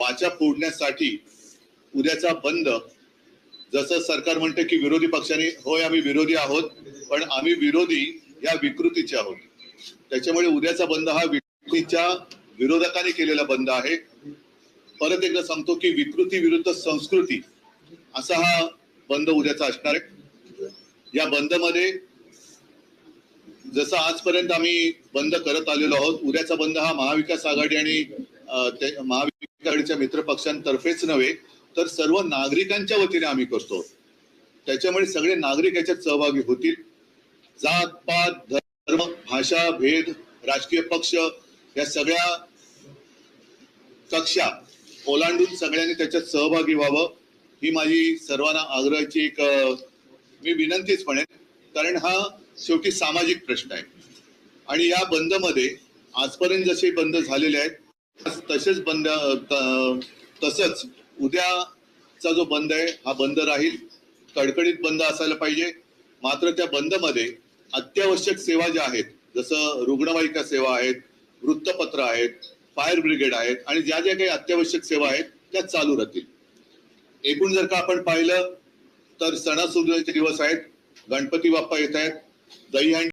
वाचा फोडण्यासाठी उद्याचा बंद. जसं सरकार म्हणतं की विरोधी पक्षांनी होय आम्ही विरोधी आहोत पण आम्ही विरोधी या विकृतीचे आहोत. त्याच्यामुळे उद्याचा बंद हा विकृतीच्या विरोधकांनी केलेला बंद आहे. परत एकदा सांगतो की विकृती विरुद्ध संस्कृती असा हा बंद उद्याचा असणार आहे. या बंदमध्ये जसं आजपर्यंत आम्ही बंद करत आलेलो आहोत उद्याचा बंद हा महाविकास आघाडी आणि महाविकास आघाडीच्या मित्र पक्षांतर्फेच नव्हे तर सर्व नागरिकांच्या वतीने आम्ही करतो. त्याच्यामुळे सगळे नागरिक याच्यात सहभागी होतील. जात पात धर्म भाषा भेद राजकीय पक्ष या सगळ्या कक्षा ओलांडून सगळ्यांनी त्याच्यात सहभागी व्हावं ही माझी सर्वांना आग्रहाची एक मी विनंतीच म्हणेन. कारण हा शेवटी सामाजिक प्रश्न आहे. आणि या बंदमध्ये आजपर्यंत जसे बंद झालेले आहेत तसेच बंद तसंच उद्याचा जो बंद आहे हा बंद राहील. कडकडीत बंद असायला पाहिजे. मात्र त्या बंदमध्ये अत्यावश्यक सेवा ज्या आहेत जसं रुग्णवाहिका सेवा आहेत वृत्तपत्र आहेत फायर ब्रिगेड आहेत आणि ज्या ज्या काही अत्यावश्यक सेवा आहेत त्या चालू राहतील. एकूण जर का आपण पाहिलं तर सणासुदीचे दिवस आहेत गणपती बाप्पा येत आहेत दहीहंडी